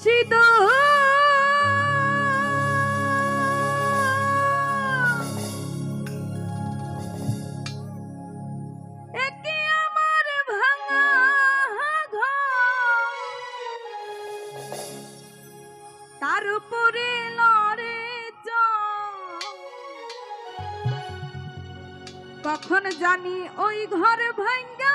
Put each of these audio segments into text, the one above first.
শীত তার উপরে। কখন জানি ওই ঘর ভাঙ্গা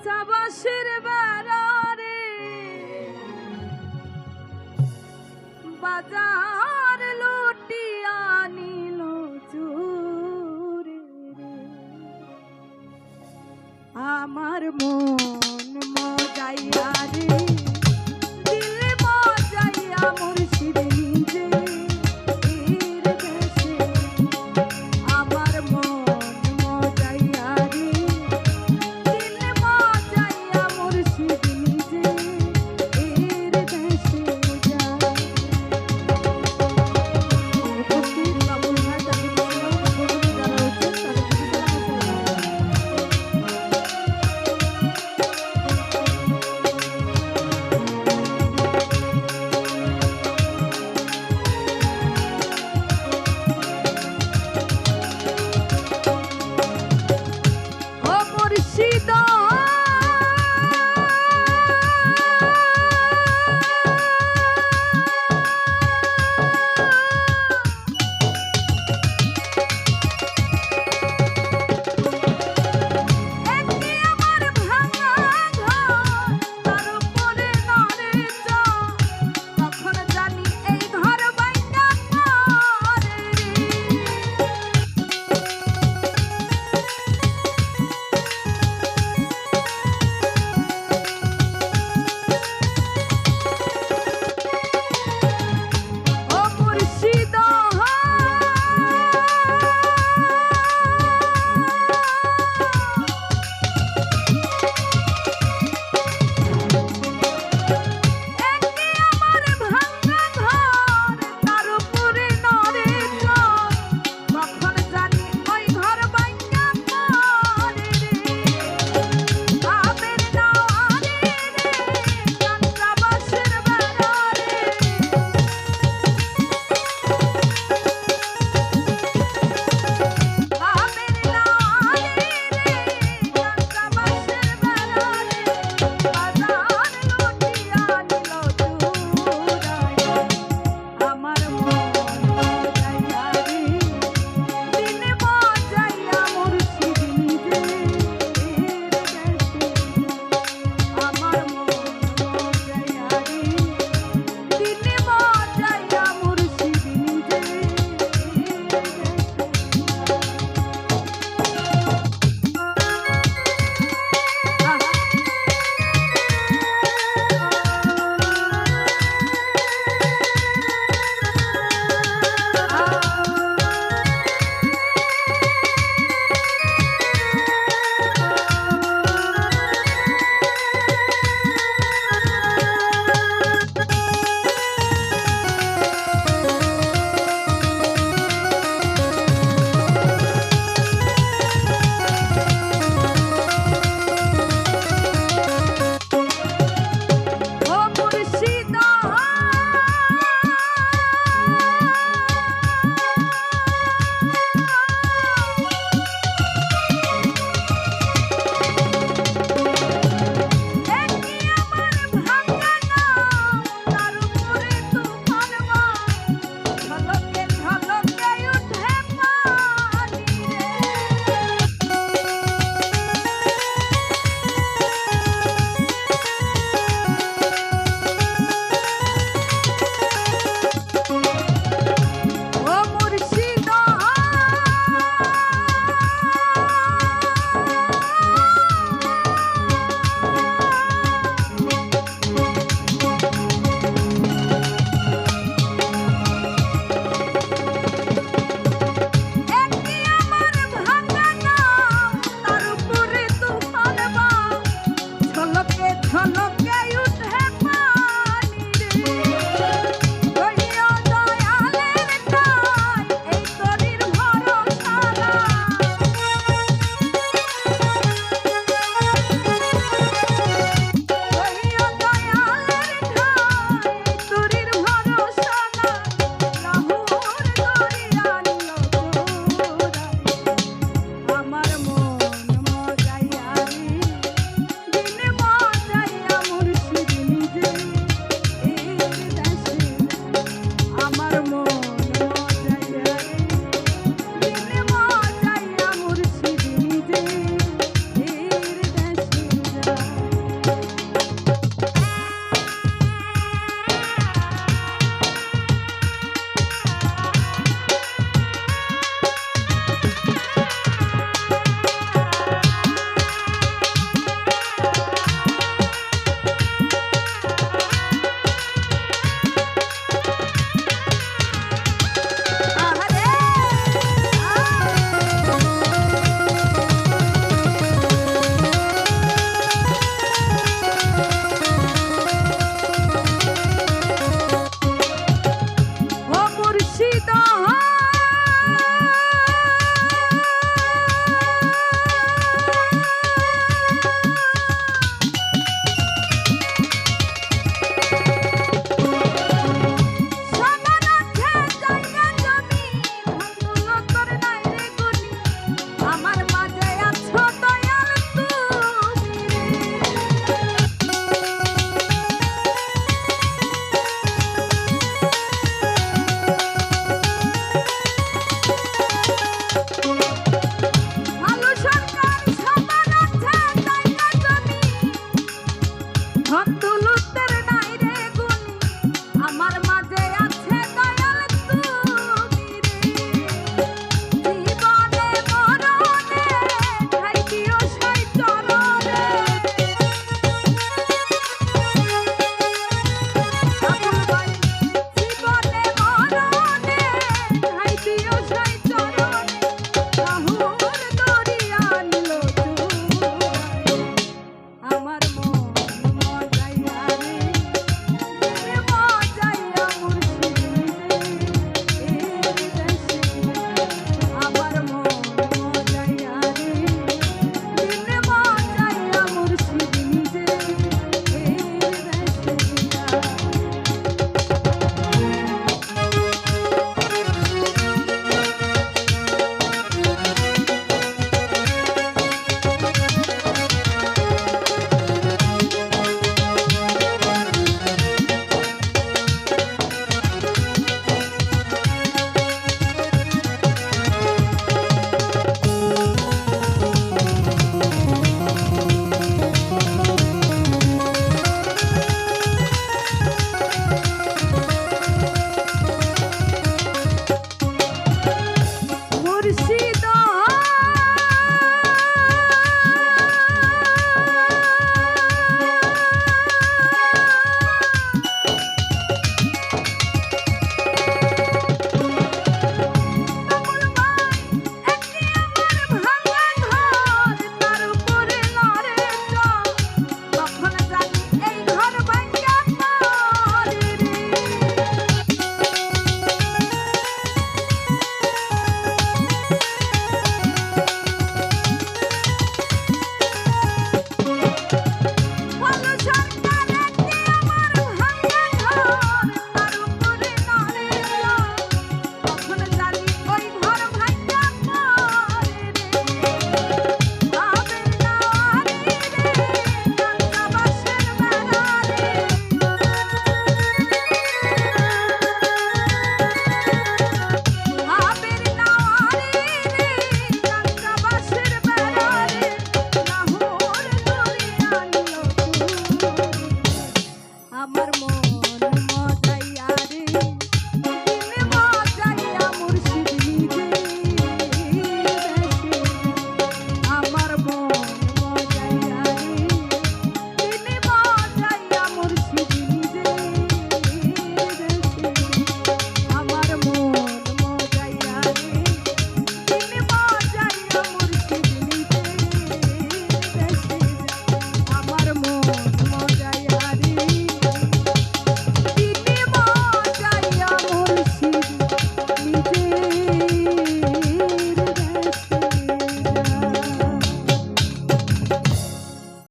কাঞ্চা বাসের